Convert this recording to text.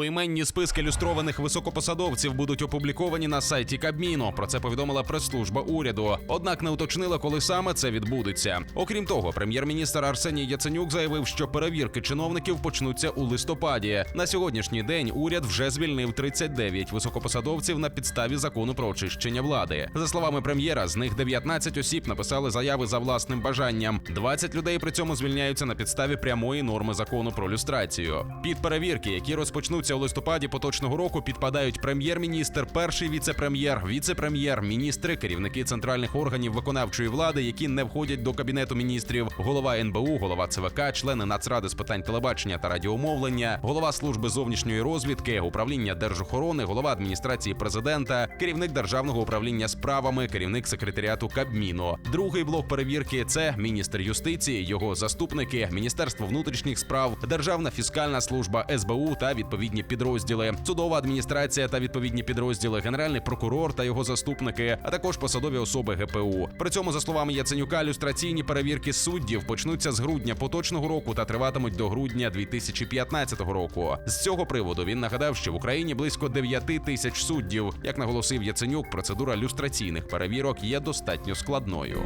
Поіменні списки люстрованих високопосадовців будуть опубліковані на сайті Кабміну. Про це повідомила прес-служба уряду. Однак не уточнила, коли саме це відбудеться. Окрім того, прем'єр-міністр Арсеній Яценюк заявив, що перевірки чиновників почнуться у листопаді. На сьогоднішній день уряд вже звільнив 39 високопосадовців на підставі закону про очищення влади. За словами прем'єра, з них 19 осіб написали заяви за власним бажанням. 20 людей при цьому звільняються на підставі прямої норми закону про люстрацію. Під перевірки, які розпочнуться у листопаді поточного року, підпадають прем'єр-міністр, перший віце-прем'єр, віце-прем'єр, міністри, керівники центральних органів виконавчої влади, які не входять до кабінету міністрів, голова НБУ, голова ЦВК, члени Нацради з питань телебачення та радіомовлення, голова служби зовнішньої розвідки, управління держохорони, голова адміністрації президента, керівник державного управління справами, керівник секретаріату Кабміну. Другий блок перевірки це міністр юстиції, його заступники, міністерство внутрішніх справ, державна фіскальна служба СБУ та відповідні підрозділи, судова адміністрація та відповідні підрозділи, генеральний прокурор та його заступники, а також посадові особи ГПУ. При цьому, за словами Яценюка, люстраційні перевірки суддів почнуться з грудня поточного року та триватимуть до грудня 2015 року. З цього приводу він нагадав, що в Україні близько 9 тисяч суддів. Як наголосив Яценюк, процедура люстраційних перевірок є достатньо складною.